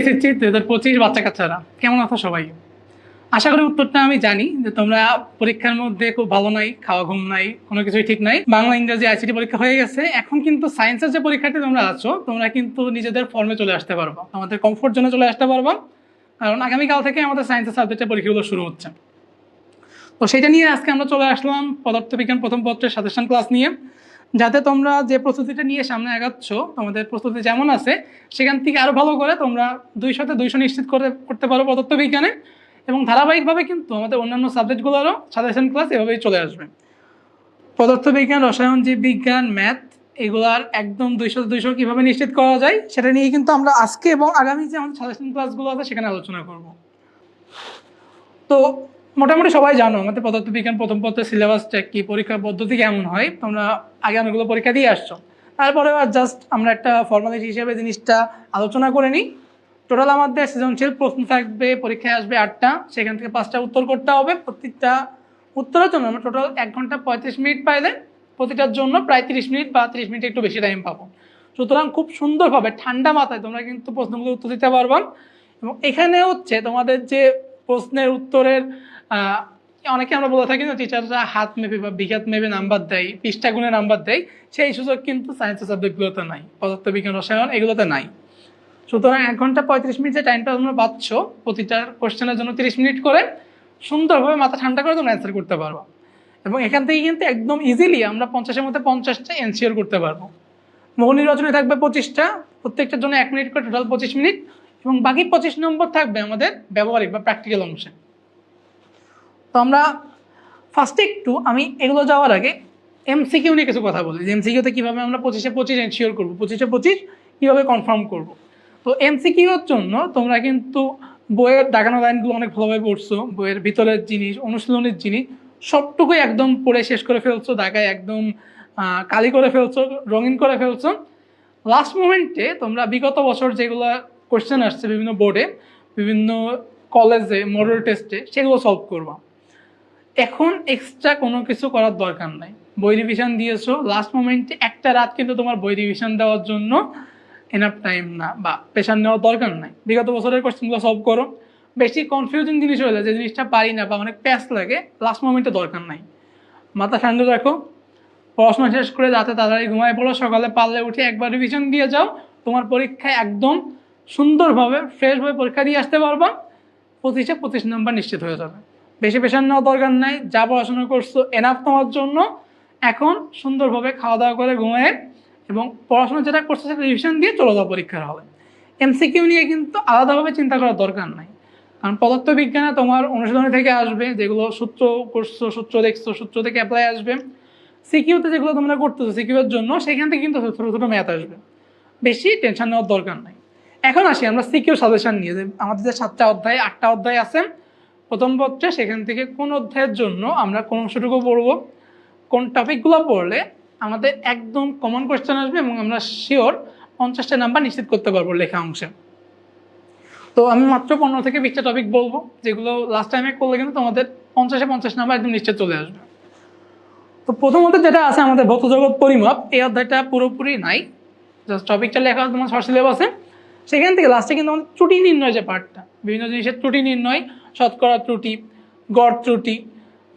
এসেছি দু হাজার পঁচিশ বাচ্চা কাচ্চারা। কেমন আছো সবাই? আশা করি উত্তরটা আমি জানি যে তোমরা পরীক্ষার মধ্যে খুব ভালো নাই, খাওয়া ঘুম নাই, কোনো কিছুই ঠিক নাই। বাংলা, ইংরেজি আইসিটি পরীক্ষা হয়ে গেছে। এখন কিন্তু সায়েন্সের যে পরীক্ষাটি তোমরা আছো, তোমরা কিন্তু নিজেদের ফর্মে চলে আসতে পারবা। আমাদের কমফোর্ট জোনে চলে আসতে পারব। কারণ আগামীকাল থেকে আমাদের সায়েন্সের সাবজেক্টের পরীক্ষাগুলো শুরু হচ্ছে। তো সেটা নিয়ে আজকে আমরা চলে আসলাম পদার্থবিজ্ঞান প্রথম পত্রের সাজেশন ক্লাস নিয়ে। যাতে তোমরা যে প্রস্তুতিটা নিয়ে সামনে আগাচ্ছ, তোমাদের প্রস্তুতি যেমন আছে, সেখান থেকে আরও ভালো করে তোমরা দুইশোতে দুইশো নিশ্চিত করে, করতে পারো পদার্থবিজ্ঞানে। এবং ধারাবাহিকভাবে কিন্তু আমাদের অন্যান্য সাবজেক্টগুলোরও সাজেশন ক্লাস এভাবেই চলে আসবে। পদার্থবিজ্ঞান, রসায়ন জীববিজ্ঞান ম্যাথ, এগুলার একদম দুইশো দুইশো কীভাবে নিশ্চিত করা যায়, সেটা নিয়ে কিন্তু আমরা আজকে এবং আগামী যে আমাদের সাজেশন ক্লাসগুলো আছে, সেখানে আলোচনা করব। তো মোটামুটি সবাই জানো আমাদের পদার্থবিজ্ঞান প্রথম পত্রের সিলেবাসটা কি, পরীক্ষার পদ্ধতি কেমন হয়, তোমরা আগে অনেকগুলো পরীক্ষা দিয়ে আসছো। তারপরে জাস্ট আমরা একটা ফর্মালিটি হিসেবে জিনিসটা আলোচনা করে নিই। টোটাল আমাদের সৃজনশীল প্রশ্ন থাকবে, পরীক্ষায় আসবে আটটা, সেখান থেকে পাঁচটা উত্তর করতে হবে প্রত্যেকটা উত্তরের জন্য আমরা টোটাল এক ঘণ্টা পঁয়ত্রিশ মিনিট পাইলে প্রতিটার জন্য প্রায় তিরিশ মিনিট বা তিরিশ মিনিট একটু বেশি টাইম পাবো। সুতরাং খুব সুন্দরভাবে ঠান্ডা মাথায় তোমরা কিন্তু প্রশ্নগুলো উত্তর দিতে পারবা। এবং এখানে হচ্ছে তোমাদের যে প্রশ্নের উত্তরের অনেকে আমরা বলে থাকি না টিচাররা হাত মেপে বা বিঘাত মেপে নাম্বার দেয়, পৃষ্ঠা গুণে নাম্বার দেয়, সেই সুযোগ কিন্তু সায়েন্সের সাবজেক্টগুলোতে নাই পদার্থবিজ্ঞান রসায়ন এগুলোতে নাই। সুতরাং এক ঘণ্টা পঁয়ত্রিশ মিনিট যে টাইমটা তোমরা পাচ্ছ, প্রতিটা কোশ্চেনের জন্য তিরিশ মিনিট করে সুন্দরভাবে মাথা ঠান্ডা করে তোমরা অ্যান্সার করতে পারব। এবং এখান থেকে কিন্তু একদম ইজিলি আমরা পঞ্চাশের মধ্যে পঞ্চাশটা এনসিওর করতে পারব। মৌ নির্বাচনে থাকবে পঁচিশটা, প্রত্যেকটার জন্য এক মিনিট করে টোটাল পঁচিশ মিনিট, এবং বাকি পঁচিশ নম্বর থাকবে আমাদের ব্যবহারিক বা প্র্যাকটিক্যাল অংশে। তো আমরা ফার্স্টে একটু, আমি এগুলো যাওয়ার আগে এমসিকিউ নিয়ে কিছু কথা বলি। যে এমসিকিউতে কীভাবে আমরা পঁচিশে পঁচিশ এনশিওর করব, পঁচিশে পঁচিশ কীভাবে কনফার্ম করব? তো এমসিকিউর জন্য তোমরা কিন্তু বইয়ের দাগানো লাইনগুলো অনেক ভালোভাবে পড়ছো, বইয়ের ভিতরের জিনিস, অনুশীলনের জিনিস, সবটুকুই একদম পড়ে শেষ করে ফেলছো দাগায় একদম কালি করে ফেলছো, রঙিন করে ফেলছো। লাস্ট মোমেন্টে তোমরা বিগত বছর যেগুলো কোয়েশ্চেন আসছে বিভিন্ন বোর্ডে বিভিন্ন কলেজে মডেল টেস্টে সেগুলো সলভ করবা। এখন এক্সট্রা কোনো কিছু করার দরকার নাই। বই রিভিশন দিয়েছ লাস্ট মোমেন্টে একটা রাত কিন্তু তোমার বই রিভিশন দেওয়ার জন্য এনাফ টাইম না বা প্রেশার নেওয়ার দরকার নাই। বিগত বছরের কোশ্চেনগুলো সলভ করো। বেশি কনফিউজিং জিনিস হলে যে জিনিসটা পারি না বা অনেক প্যাস লাগে লাস্ট মোমেন্টে দরকার নাই। মাথা ঠান্ডা রাখো। পড়াশোনা শেষ করে রাতে তাড়াতাড়ি ঘুমায় পড়ো, সকালে পারলে উঠে একবার রিভিশন দিয়ে যাও। তোমার পরীক্ষায় একদম সুন্দরভাবে ফ্রেশভাবে পরীক্ষা দিয়ে আসতে পারবা। পঁচিশে পঁচিশ নম্বর নিশ্চিত হয়ে যাবে। বেশি প্রেশার নেওয়ার দরকার নাই, যা পড়াশোনা করছ এনাফ তোমার জন্য। এখন সুন্দরভাবে খাওয়া দাওয়া করে ঘুমায় এবং পড়াশোনা যেটা করছ সেটা রিভিশন দিয়ে চলে যাও পরীক্ষার হলে। এমসিকিউ নিয়ে কিন্তু আলাদাভাবে চিন্তা করার দরকার নাই। কারণ পদার্থবিজ্ঞানে তোমার অনুশীলনী থেকে আসবে, যেগুলো সূত্র করছ, সূত্র দেখছ, সূত্র থেকে অ্যাপ্লাই আসবে। সিকিউতে যেগুলো তোমরা করতেছো সিকিউর জন্য, সেখান থেকে কিন্তু ছোটো ছোটো ম্যাথ আসবে। বেশি টেনশন নেওয়ার দরকার নাই। এখন আসি, আমরা সিকিউর সাজেশন নিয়ে যে আমাদের যে সাতটা অধ্যায়, আটটা অধ্যায় আছে প্রথম পত্রে সেখান থেকে কোন অধ্যায়ের জন্য আমরা কোন অংশটুকু পড়ব? কোন টপিকগুলো পড়লে আমাদের একদম কমন কোয়েশ্চেন আসবে এবং আমরা শিওর পঞ্চাশটা নাম্বার নিশ্চিত করতে পারব লেখা অংশে। তো আমি মাত্র পনেরো থেকে বিশটা টপিক বলব, যেগুলো লাস্ট টাইমে করলে কিন্তু তোমাদের পঞ্চাশে পঞ্চাশ নাম্বার একদম নিশ্চিত চলে আসবে। তো প্রথমত যেটা আছে আমাদের ভৌত জগৎ পরিমাপ, এই অধ্যায়টা পুরোপুরি নাই। জাস্ট টপিকটা লেখা তোমার শর্ট সিলেবাসে সেখান থেকে লাস্টে কিন্তু আমাদের ত্রুটি নির্ণয় যে পার্টটা বিভিন্ন জিনিসের ত্রুটি নির্ণয় শতকরা ত্রুটি, গড় ত্রুটি।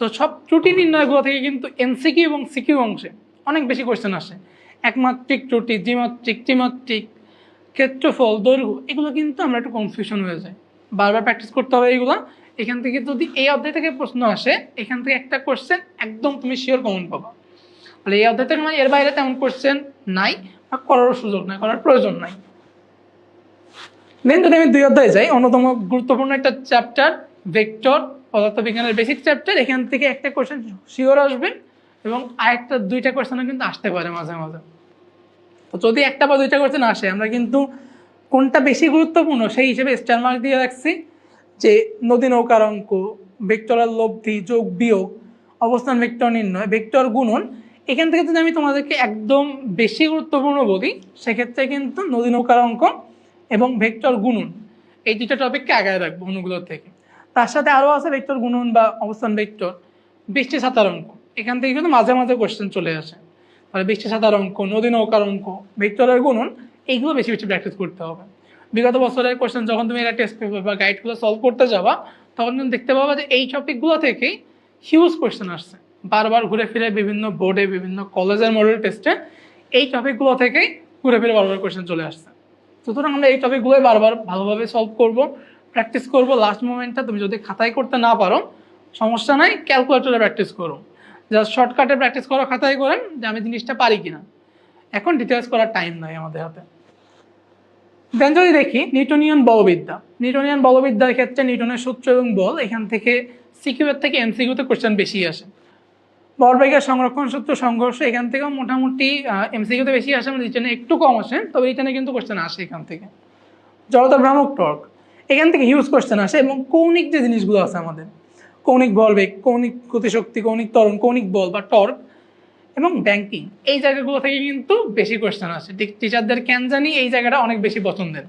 তো সব ত্রুটি নির্ণয়গুলো থেকে কিন্তু এনসিকিউ এবং সিকিউ অংশে অনেক বেশি কোয়েশ্চেন আসে। একমাত্রিক ত্রুটি, দ্বিমাত্রিক, ত্রিমাত্রিক, ক্ষেত্রফল, দৈর্ঘ্য, এগুলো কিন্তু আমরা একটু কনফিউশন হয়ে যায় বারবার প্র্যাকটিস করতে হবে এগুলো এখান থেকে যদি এই অধ্যায় থেকে প্রশ্ন আসে, এখান থেকে একটা কোশ্চেন একদম তুমি শিওর কমন পাবা। তাহলে এই অধ্যায় থেকে এর বাইরে তেমন কোশ্চেন নাই বা করারও সুযোগ নাই, করার প্রয়োজন নাই। দেন যদি আমি দুই অধ্যায়ে যাই, অন্যতম গুরুত্বপূর্ণ একটা চ্যাপ্টার ভেক্টর পদার্থবিজ্ঞানের বেসিক চ্যাপ্টার এখান থেকে একটা কোশ্চেন শিওর আসবে এবং আরেকটা, দুইটা কোশ্চেনও কিন্তু আসতে পারে মাঝে মাঝে। তো যদি একটা বা দুইটা কোশ্চেন আসে, আমরা কিন্তু কোনটা বেশি গুরুত্বপূর্ণ সেই হিসেবে স্টার মার্ক দিয়ে রাখছি যে নদী নৌকার অঙ্ক ভেক্টরাল লব্ধি, যোগ, বিয়োগ, অবস্থান ভেক্টর নির্ণয় ভেক্টর গুণন, এখান থেকে যদি আমি তোমাদেরকে একদম বেশি গুরুত্বপূর্ণ বলি, সেক্ষেত্রে কিন্তু নদী নৌকার অঙ্ক এবং ভেক্টর গুণন, এই দুইটা টপিককে আগায় রাখব অনুগুলোর থেকে। তার সাথে আরও আছে ভেক্টর গুণন বা অবস্থান ভেক্টর বৃষ্টি সাঁতার অঙ্ক। এখান থেকে কিন্তু মাঝে মাঝে কোশ্চেন চলে আসে। তাহলে বৃষ্টি সাঁতার অঙ্ক, নদী নৌকার অঙ্ক ভেক্টরের গুণন, এইগুলো বেশি বেশি প্র্যাকটিস করতে হবে। বিগত বছরের কোশ্চেন যখন তুমি এটা টেস্ট পেপার বা গাইডগুলো সলভ করতে যাবা, তখন তুমি দেখতে পাবা যে এই টপিকগুলো থেকেই হিউজ কোয়েশ্চেন আসছে। বারবার ঘুরে ফিরে বিভিন্ন বোর্ডে বিভিন্ন কলেজের মডেল টেস্টে এই টপিকগুলো থেকেই ঘুরে ফিরে বারবার কোয়েশ্চেন চলে আসছে। সুতরাং আমরা এই টপিকগুলোই বারবার ভালোভাবে সলভ করব। প্র্যাকটিস করব লাস্ট মোমেন্টটা তুমি যদি খাতায় করতে না পারো, সমস্যা নাই ক্যালকুলেটরে প্র্যাকটিস করো। জাস্ট শর্টকাটে প্র্যাকটিস করো, খাতায় করেন যে আমি জিনিসটা পারি কিনা। এখন ডিটেলস করার টাইম নাই আমাদের হাতে। দেন যদি দেখি নিউটনিয়ান বলবিদ্যা। নিউটনিয়ান বলবিদ্যার ক্ষেত্রে নিউটনের সূত্র এবং বল এখান থেকে সিকিউর থেকে এমসিকিউতে কোশ্চেন বেশি আসে। বলবেগের সংরক্ষণ সূত্র সংঘর্ষ এখান থেকেও মোটামুটি এমসিকিউতে বেশি আসে আমাদের রিটার্নে একটু কম আসে, তবে রিটার্নে কিন্তু কোশ্চেন আসে এখান থেকে। জড়তা ভ্রামক টর্ক। এখান থেকে হিউজ কোশ্চেন আসে এবং কৌণিক যে জিনিসগুলো আছে আমাদের, কৌণিক বলবেগ কৌণিক গতিশক্তি, কৌণিক ত্বরণ, কৌণিক বল বা টর্ক এবং ব্যাংকিং এই জায়গাগুলো থেকে কিন্তু বেশি কোশ্চেন আসে। টিচারদের কেন জানি এই জায়গাটা অনেক বেশি পছন্দের।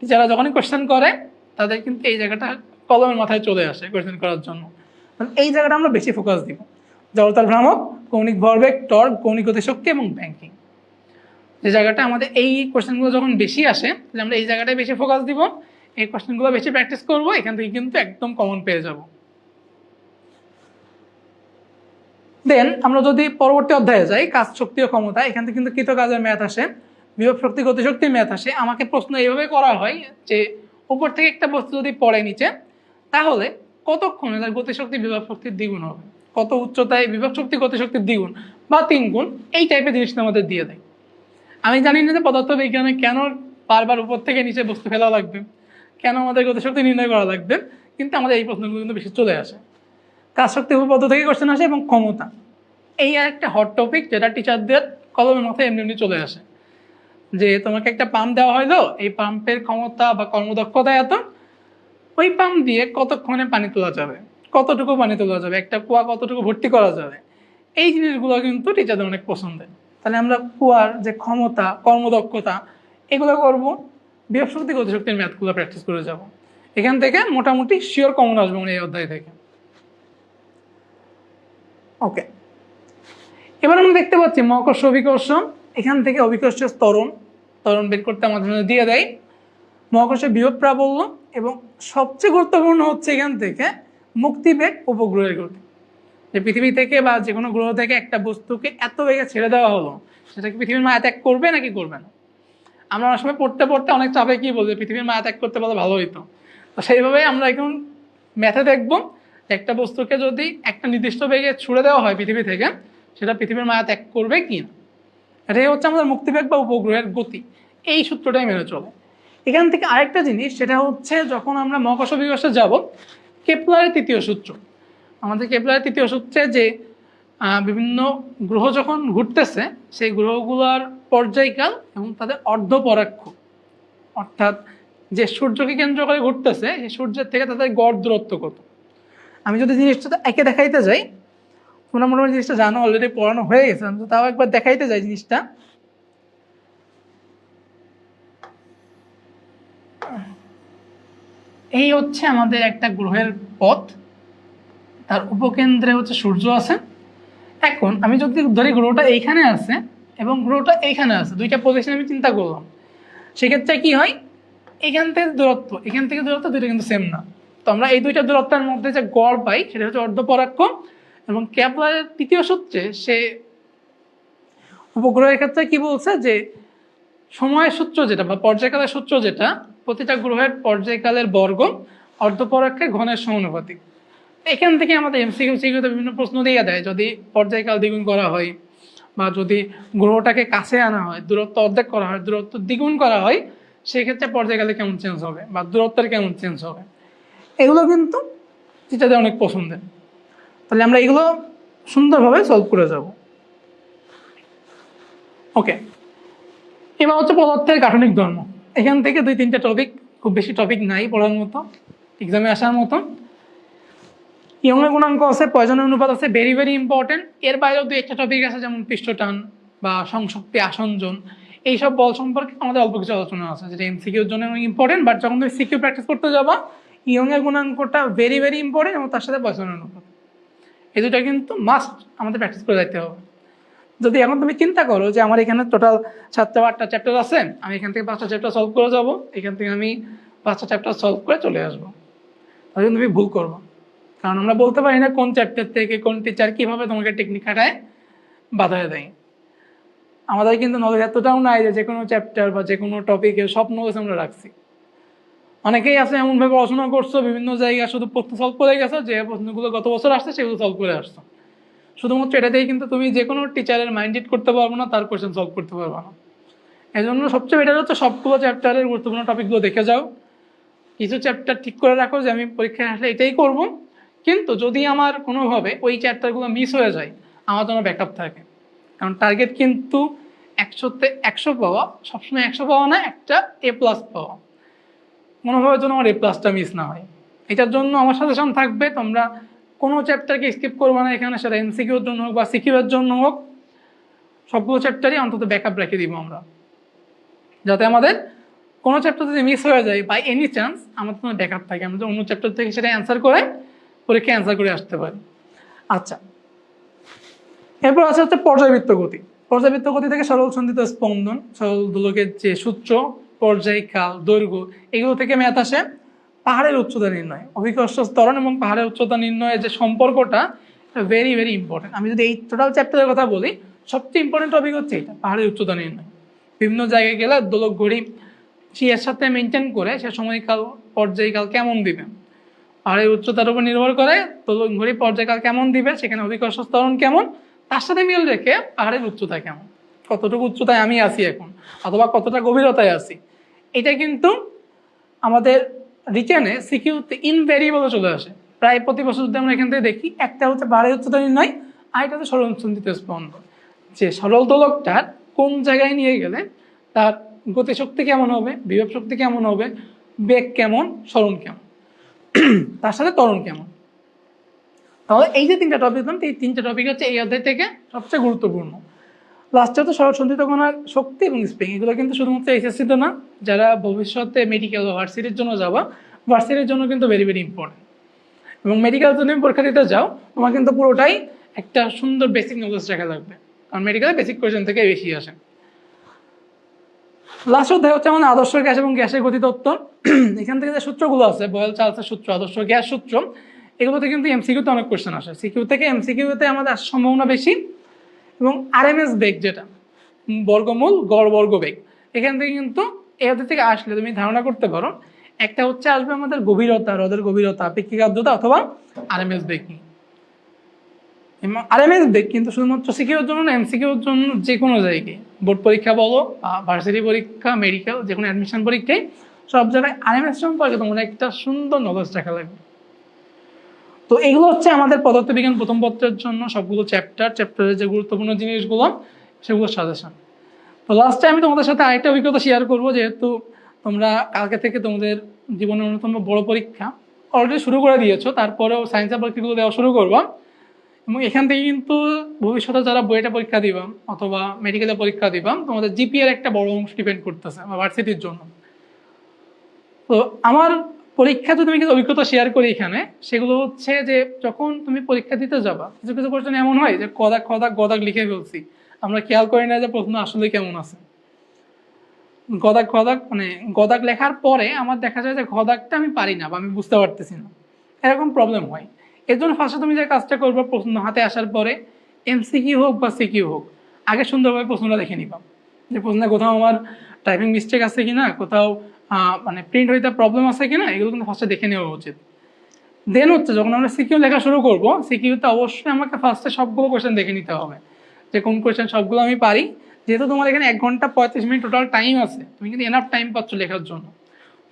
টিচাররা যখনই কোশ্চেন করে, তাদের কিন্তু এই জায়গাটা কলমের মাথায় চলে আসে কোশ্চেন করার জন্য। মানে এই জায়গাটা আমরা বেশি ফোকাস দিব। জড়তার ভ্রামক, কৌণিক ভরবেগ টর্ক, কৌণিক গতিশক্তি এবং ব্যাংকিং যে জায়গাটা আমাদের এই কোশ্চেনগুলো যখন বেশি আসে, তাহলে আমরা এই জায়গাটায় বেশি ফোকাস দিব। এই কোশ্চেনগুলো বেশি প্র্যাকটিস করব, এখান থেকে কিন্তু একদম কমন পেয়ে যাব। দেন আমরা যদি পরবর্তী অধ্যায়ে যাই, কাজ শক্তি ও ক্ষমতা, এখান থেকে কিন্তু কৃত কাজের ম্যাথ আসে, বিভব শক্তি গতিশক্তির ম্যাথ আসে। আমাকে প্রশ্ন এইভাবে করা হয় যে, উপর থেকে একটা বস্তু যদি পড়ে নিচে, তাহলে কতক্ষণে তার গতিশক্তি বিভব শক্তির দ্বিগুণ হবে? কত উচ্চতায় বিভব শক্তি গতিশক্তির দ্বিগুণ বা তিন গুণ? এই টাইপের জিনিসটা আমাদের দিয়ে দেয়। আমি জানি না যে পদার্থ বিজ্ঞানে কেন বারবার উপর থেকে নিচে বস্তু ফেলা লাগবে। কেন আমাদের গতিশক্তি নির্ণয় করা লাগবে? কিন্তু আমাদের এই প্রশ্নগুলো কিন্তু বেশি চলে আসে। কাজ শক্তি উপপাদ্য থেকে কোশ্চেন আসে এবং ক্ষমতা। এই আর একটা হট টপিক যেটা টিচারদের কলমের মাথায় এমনি এমনি চলে আসে। যে তোমাকে একটা পাম্প দেওয়া হলো এই পাম্পের ক্ষমতা বা কর্মদক্ষতা এত। ওই পাম্প দিয়ে কতক্ষণে পানি তোলা যাবে? কতটুকু পানি তোলা যাবে? একটা কুয়া কতটুকু ভর্তি করা যাবে? এই জিনিসগুলো কিন্তু টিচারদের অনেক পছন্দের। তাহলে আমরা কুয়ার যে ক্ষমতা, কর্মদক্ষতা, এগুলো করব। বৃহস্পতি গতিশক্তির ম্যাথগুলো প্র্যাকটিস করে যাব। এখান থেকে মোটামুটি শিওর কমন আসবে মানে এই অধ্যায় থেকে। ওকে এবার আমরা দেখতে পাচ্ছি মহাকর্ষ অভিকর্ষ। এখান থেকে অভিকর্ষ ত্বরণ ত্বরণ বের করতে আমাদের দিয়ে দেয়। মহাকর্ষের বিভব প্রাবল্য এবং সবচেয়ে গুরুত্বপূর্ণ হচ্ছে এখান থেকে মুক্তিবেগ উপগ্রহের গতি। যে পৃথিবী থেকে বা যে কোনো গ্রহ থেকে একটা বস্তুকে এত বেগে ছেড়ে দেওয়া হলো, সেটা কি পৃথিবীর মায়া ত্যাগ করবে নাকি করবে না? আমরা অনেক সময় পড়তে পড়তে অনেক চাপে কি বলবে পৃথিবীর মায়া ত্যাগ করতে পারলে ভালো হইতো। তো সেইভাবেই আমরা এখন ম্যাথে দেখব একটা বস্তুকে যদি একটা নির্দিষ্ট বেগে ছুড়ে দেওয়া হয় পৃথিবী থেকে, সেটা পৃথিবীর মায়া ত্যাগ করবে কি না? এটাই হচ্ছে আমাদের মুক্তিবেগ বা উপগ্রহের গতি। এই সূত্রটাই মেনে চলে। এখান থেকে আরেকটা জিনিস, সেটা হচ্ছে যখন আমরা মহাকাশ বিকাশে যাব, কেপলারের তৃতীয় সূত্র। আমাদের কেপলারের তৃতীয় সূত্রে যে বিভিন্ন গ্রহ যখন ঘুরতেছে, সেই গ্রহগুলোর পর্যায়কাল এবং তাদের অর্ধপরাক্ষ। অর্থাৎ যে সূর্যকে কেন্দ্র করে ঘুরতেছে সেই সূর্যের থেকে তাদের গড় দূরত্ব কত? আমি যদি জিনিসটা তো একে দেখাইতে যাই, তোমরা মোটামুটি জিনিসটা জানো অলরেডি পড়ানো হয়ে গেছে তো তাও একবার দেখাইতে যাই জিনিসটা। এই হচ্ছে আমাদের একটা গ্রহের পথ। তার উপকেন্দ্রে হচ্ছে সূর্য আছে। এখন আমি যদি ধরি গ্রহটা এইখানে আছে এবং গ্রহটা এইখানে আছে, দুইটা পজিশন আমি চিন্তা করলাম। সেক্ষেত্রে কি হয়? এখান থেকে দূরত্ব, এখান থেকে দূরত্ব দুইটা কিন্তু সেম না। তো আমরা এই দুইটা দূরত্বের মধ্যে যে গড় পাই, সেটা হচ্ছে অর্ধপরাক্ষ এবং ক্যাপলারের তৃতীয় সূত্রে সে উপগ্রহের ক্ষেত্রে কি বলছে? যে সময়ের সূত্র যেটা বা পর্যায়কালের সূত্র যেটা, প্রতিটা গ্রহের পর্যায়কালের বর্গ অর্ধপরাক্ষের ঘনের সমানুপাতিক। এখান থেকে আমাদের এমসিকিউ সিকিউতে বিভিন্ন প্রশ্ন দিয়ে দেয়। যদি পর্যায়কাল দ্বিগুণ করা হয় বা যদি গ্রহটাকে কাছে আনা হয়, দূরত্ব অর্ধেক করা হয়, দূরত্ব দ্বিগুণ করা হয়, সেক্ষেত্রে পর্যায়কালে কেমন চেঞ্জ হবে বা দূরত্বের কেমন চেঞ্জ হবে? এগুলো কিন্তু টিচারদের অনেক পছন্দের। তাহলে আমরা এগুলো সুন্দরভাবে সলভ করে যাব। ওকে এবার হচ্ছে পদার্থের গাঠনিক ধর্ম। এখান থেকে দুই তিনটা টপিক খুব বেশি টপিক নাই পড়ার মতো এক্সামে আসার মতো। ইয়ংয়ের গুণাঙ্ক আছে পয়জনের অনুপাত আছে ভেরি ভেরি ইম্পর্টেন্ট এর বাইরেও দুই একটা টপিক আছে, যেমন পৃষ্ঠটান বা সংশক্তি, আসনজন। এইসব বল সম্পর্কে আমাদের অল্প কিছু আলোচনা আছে, যেটা এমসিকিউর জন্য ইম্পর্টেন্ট বাট যখন তুমি সিকিউ প্র্যাকটিস করতে যাবা, ইয়ংয়ের গুণাঙ্কটা ভেরি ভেরি ইম্পর্টেন্ট এবং তার সাথে পয়জনের অনুপাত। এই দুটো কিন্তু মাস্ট আমাদের প্র্যাকটিস করে যাইতে হবে। যদি এখন তুমি চিন্তা করো যে আমার এখানে টোটাল সাতটা আটটা চ্যাপ্টার আছে, আমি এখান থেকে পাঁচটা চ্যাপ্টার সলভ করে যাব, এখান থেকে আমি পাঁচটা চ্যাপ্টার সলভ করে চলে আসব। তাহলে তুমি ভুল করব। কারণ আমরা বলতে পারি না কোন চ্যাপ্টার থেকে কোন টিচার কীভাবে তোমাকে টেকনিক খাটায়, বাধা দেয়। আমাদের কিন্তু নলেজ এতটাও নাই যে যে কোনো চ্যাপ্টার বা যে কোনো টপিকে সব নলেজ আমরা রাখছি। অনেকেই আছে এমনভাবে পড়াশোনা করছ, বিভিন্ন জায়গায় শুধু প্রশ্ন সলভ করে গেছো, যে প্রশ্নগুলো গত বছর আসছে সেগুলো সলভ করে আসছো। শুধুমাত্র এটাতেই কিন্তু তুমি যে কোনো টিচারের মাইন্ড রিড করতে পারব না, তার কোয়েশ্চেন সলভ করতে পারব না। এই জন্য সবচেয়ে বেটার হচ্ছে সবগুলো চ্যাপ্টারের গুরুত্বপূর্ণ টপিকগুলো দেখে যাও। কিছু চ্যাপ্টার ঠিক করে রাখো যে আমি পরীক্ষায় আসলে এটাই করব। কিন্তু যদি আমার কোনোভাবে ওই চ্যাপ্টারগুলো মিস হয়ে যায়, আমার জন্য ব্যাকআপ থাকে। কারণ টার্গেট কিন্তু একশোতে একশো পাওয়া, সবসময় একশো পাওয়া না, একটা এ প্লাস পাওয়া। কোনোভাবে যেন আমার এ প্লাসটা মিস না হয়। এটার জন্য আমার সাজেশন থাকবে, তোমরা কোনো চ্যাপ্টারকে স্কিপ করবে না, এখানে সেটা এমসিকিউর জন্য হোক বা সিকিউর জন্য হোক, সবগুলো চ্যাপ্টারই অন্তত ব্যাকআপ রেখে দিব আমরা। যাতে আমাদের কোনো চ্যাপ্টার যদি মিস হয়ে যায় বাই এনি চান্স আমাদের কোনো ব্যাকআপ থাকে। আমরা অন্য চ্যাপ্টার থেকে সেটা অ্যান্সার করে পরীক্ষায় অ্যান্সার করে আসতে পারি। আচ্ছা। এরপর আছে হচ্ছে পর্যায়বৃত্ত গতি। পর্যায়বৃত্ত গতি থেকে সরল সন্ধিত স্পন্দন, সরল দোলকের যে সূত্র, পর্যায়, কাল, দৈর্ঘ্য, এগুলো থেকে ম্যাথ আসে পাহাড়ের উচ্চতা নির্ণয়। অভিকর্ষ স্তরণ এবং পাহাড়ের উচ্চতা নির্ণয়ের যে সম্পর্কটা ভেরি ভেরি ইম্পর্টেন্ট আমি যদি এই টোটাল চ্যাপ্টারের কথা বলি, সবচেয়ে ইম্পর্টেন্ট টপিক হচ্ছে এটা, পাহাড়ের উচ্চতা নির্ণয়। বিভিন্ন জায়গায় গেলে দোলক ঘড়ি এর সাথে মেনটেন করে সে সময়কাল, পর্যায়কাল কেমন দিবে পাহাড়ের উচ্চতার উপর নির্ভর করে দোলক ঘড়ি পর্যায়কাল কেমন দিবে, সেখানে অভিকর্ষ স্তরণ কেমন, তার সাথে মিল রেখে পাহাড়ের উচ্চতা কেমন। কতটুকু উচ্চতায় আমি আছি এখন, অথবা কতটা গভীরতায় আছি, এটা কিন্তু আমাদের রিটেনে সিকিউতে ইনভেরিয়েবল চলে আসে। প্রায় প্রতি বছর যদি আমরা এখান থেকে দেখি, একটা হচ্ছে পাহাড়ের উচ্চতা নির্ণয়, আর এটা হচ্ছে সরল সন্ধিত স্পন্দন। যে সরল দোলকটার কোন জায়গায় নিয়ে গেলে তার গতিশক্তি কেমন হবে, বিভব শক্তি কেমন হবে, বেগ কেমন স্মরণ কেমন। তার সাথে ত্বরণ কেমন? তাহলে এই যে তিনটা টপিক দিলাম এই তিনটা টপিক হচ্ছে এই অধ্যায় থেকে সবচেয়ে গুরুত্বপূর্ণ। লাস্টে হচ্ছে সরল সন্ধিত কণার শক্তি এবং স্প্রিং এগুলো কিন্তু শুধুমাত্র এসএসসিতে না, যারা ভবিষ্যতে মেডিকেল ভার্সিটির জন্য যাবা ভার্সিটির জন্য কিন্তু ভেরি ভেরি ইম্পর্টেন্ট এবং মেডিকেল যদি পরীক্ষা দিতে যাও, তোমার কিন্তু পুরোটাই একটা সুন্দর বেসিক নলেজ রাখা লাগবে। কারণ মেডিকেলে বেসিক কোয়েশন থেকে বেশি আসে। লাস্ট অধ্যায় হচ্ছে আমাদের আদর্শ গ্যাস এবং গ্যাসের গতিতত্ত্ব এখান থেকে যে সূত্রগুলো আছে বয়েল চার্লসের সূত্র, আদর্শ গ্যাস সূত্র, এগুলোতে কিন্তু এমসিকিউতে অনেক কোয়েশ্চেন আসে। সিকিউ থেকে এমসিকিউতে আমাদের আসার সম্ভাবনা বেশি এবং আরএমএস বেগ যেটা, বর্গমূল গড় বর্গ বেগ, এখান থেকে কিন্তু এদের থেকে আসলে তুমি ধারণা করতে পারো। একটা হচ্ছে আসবে আমাদের গভীরতা, হ্রদের গভীরতা, আপেক্ষিক আর্দ্রতা অথবা আরএমএস বেগ নিয়ে। এবং আরএমএস কিন্তু শুধুমাত্র সিকিউর জন্য না এমসিকিউর জন্য যে কোনো জায়গায়। বোর্ড পরীক্ষা বলো ভার্সিটি পরীক্ষা মেডিকেল যে কোনো অ্যাডমিশন পরীক্ষায়, সব জায়গায় আরএমএস সম্পর্কে তোমার একটা সুন্দর নলেজ রাখা লাগবে। তো এগুলো হচ্ছে আমাদের পদার্থবিজ্ঞান প্রথম পত্রের জন্য সবগুলো চ্যাপ্টার চ্যাপ্টারের যে গুরুত্বপূর্ণ জিনিসগুলো সেগুলো সাজেশন তো লাস্টে আমি তোমাদের সাথে আরেকটা অভিজ্ঞতা শেয়ার করব, যেহেতু তোমরা কালকে থেকে তোমাদের জীবনের অন্যতম বড় পরীক্ষা অলরেডি শুরু করে দিয়েছ, তারপরেও সায়েন্সের পরীক্ষাগুলো দেওয়া শুরু করবা। এবং এখান থেকে কিন্তু ভবিষ্যতে যারা বইটা পরীক্ষা দিবাম অথবা মেডিকেলে পরীক্ষা দিবাম তোমাদের জিপিএর একটা বড় অংশ ডিপেন্ড করতেছে ভার্সিটির জন্য। তো আমার পরীক্ষা যদি আমি কিছু অভিজ্ঞতা শেয়ার করি এখানে, সেগুলো হচ্ছে যে যখন তুমি পরীক্ষা দিতে যাবা, কিছু কিছু কোশ্চেন এমন হয় যে কদাক কদাক গদাক লিখে ফেলছি। আমরা খেয়াল করি না যে প্রশ্ন আসলে কেমন আছে। গদাক গদাক মানে গদাক লেখার পরে আমার দেখা যায় যে গদাকটা আমি পারি না বা আমি বুঝতে পারতেছি না। এরকম প্রবলেম হয়। এর জন্য ফার্স্টে তুমি যে কাজটা করবে প্রশ্ন হাতে আসার পরে এমসিকিউ হোক বা সিকিউ হোক, আগে সুন্দরভাবে প্রশ্নটা দেখে নিবা। যে প্রশ্নে কোথাও আমার টাইপিং মিস্টেক আছে কিনা, কোথাও মানে প্রিন্ট হইতে প্রবলেম আছে কিনা, এগুলো কিন্তু ফার্স্টে দেখে নেওয়া উচিত। দেন হচ্ছে যখন আমরা সিকিউ লেখা শুরু করব, সিকিউতে অবশ্যই আমাকে ফার্স্টে সবগুলো কোয়েশ্চেন দেখে নিতে হবে। যে কোন কোয়েশ্চেন সবগুলো আমি পারি। যেহেতু তোমার এখানে এক ঘণ্টা পঁয়ত্রিশ মিনিট টোটাল টাইম আছে, তুমি কিন্তু এনাফ টাইম পাচ্ছ লেখার জন্য।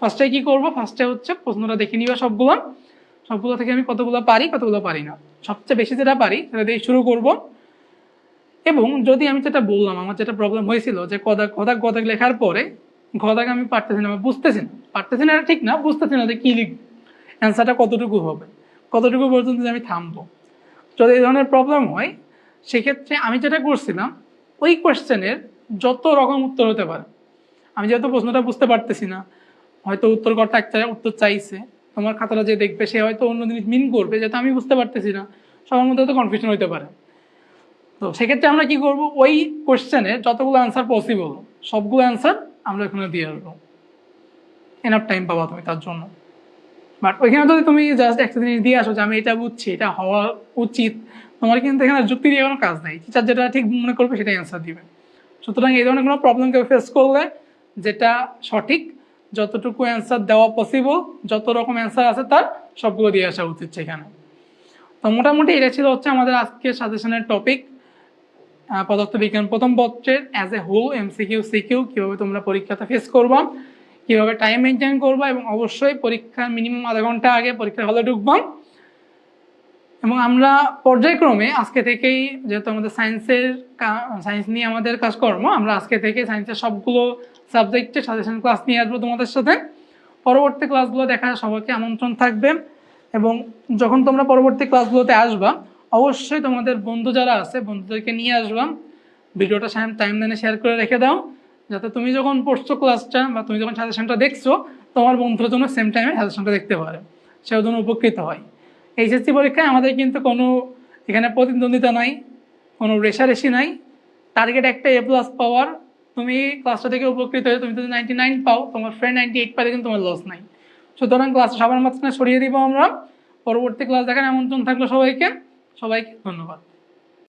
ফার্স্টে কি করব? ফার্স্টে হচ্ছে প্রশ্নটা দেখে নিবা সবগুলো। সবগুলো থেকে আমি কতগুলো পারি কতগুলো পারি না। সবচেয়ে বেশি যেটা পারি, সেটা দিয়ে শুরু করব। এবং যদি আমি যেটা বললাম, আমার যেটা প্রবলেম হয়েছিল যে কদাক কদাক গদাক লেখার পরে গদাক আমি পারতেছি না বুঝতেছি না। পারতেছি না এটা ঠিক না, বুঝতেছি না যে কী লিখব। অ্যান্সারটা কতটুকু হবে? কতটুকু পর্যন্ত যে আমি থামবো? যদি এই ধরনের প্রবলেম হয়, সেক্ষেত্রে আমি যেটা করছিলাম, ওই কোয়েশ্চেনের যত রকম উত্তর হতে পারে। আমি যেহেতু প্রশ্নটা বুঝতে পারতেছি না, হয়তো উত্তর করতে একটা উত্তর চাইছে। তোমার খাতাটা যে দেখবে, সে হয়তো অন্য জিনিস মিন করবে যেটা আমি বুঝতে পারতেছি না। সবার মধ্যে তো কনফিউশন হতে পারে। তো সেক্ষেত্রে আমরা কি করব? ওই কোশ্চেনে যতগুলো অ্যান্সার পসিবল সবগুলো অ্যান্সার আমরা এখানে দিয়ে আসব এনাফ টাইম পাবা তুমি তার জন্য। বাট ওইখানে যদি তুমি জাস্ট একটা জিনিস দিয়ে আসো যে আমি এটা বুঝছি, এটা হওয়া উচিত, তোমার কিন্তু এখানে যুক্তি দিয়ে কোনো কাজ নেই। টিচার যেটা ঠিক মনে করবে সেটাই অ্যান্সার দিবে। সুতরাং এই ধরনের কোনো প্রবলেম কেউ ফেস করলে যেটা সঠিক যতটুকু অ্যান্সার দেওয়া পসিবল যত রকম অ্যান্সার আছে তার সবগুলো দিয়ে আসা উচিত সেখানে। তো মোটামুটি এটা ছিল হচ্ছে আমাদের আজকে সাজেশনের টপিক পদার্থবিজ্ঞান প্রথম পত্রের as a whole MCQ CQ কীভাবে তোমরা পরীক্ষাতে ফেস করবা, কীভাবে টাইম মেনটেন করবা এবং অবশ্যই পরীক্ষার মিনিমাম আধা ঘণ্টা আগে পরীক্ষার হলে ঢুকবাম এবং আমরা পর্যায়ক্রমে আজকে থেকেই, যেহেতু আমাদের সায়েন্সের সায়েন্স নিয়ে আমাদের কাজকর্ম, আমরা আজকে থেকে সায়েন্সের সবগুলো সাবজেক্টে সাজেশন ক্লাস নিয়ে আসব তোমাদের সাথে। পরবর্তী ক্লাসগুলো দেখার সবাইকে আমন্ত্রণ থাকবে। এবং যখন তোমরা পরবর্তী ক্লাসগুলোতে আসবা, অবশ্যই তোমাদের বন্ধু যারা আছে, বন্ধুদেরকে নিয়ে আসবা। ভিডিওটা টাইম লাইনে শেয়ার করে রেখে দাও। যাতে তুমি যখন পড়ছো ক্লাসটা বা তুমি যখন সাজেশনটা দেখছ, তোমার বন্ধুর জন্য সেম টাইমে সাজেশনটা দেখতে পারে। সেও জন্য উপকৃত হয়। এইচএসসি পরীক্ষায় আমাদের কিন্তু কোনো এখানে প্রতিদ্বন্দ্বিতা নাই, কোনো রেশারেশি নাই। টার্গেট একটা এ প্লাস পাওয়ার তুমি ক্লাসটা থেকে উপকৃত হয়ে তুমি যদি নাইনটি নাইন পাও, তোমার ফ্রেন্ড নাইনটি এইট পাই কিন্তু তোমার লস নাই। সুতরাং ক্লাস সবার মাঝখানে সরিয়ে দিব আমরা। পরবর্তী ক্লাস দেখার আমন্ত্রণ থাকল সবাইকে। সবাইকে ধন্যবাদ।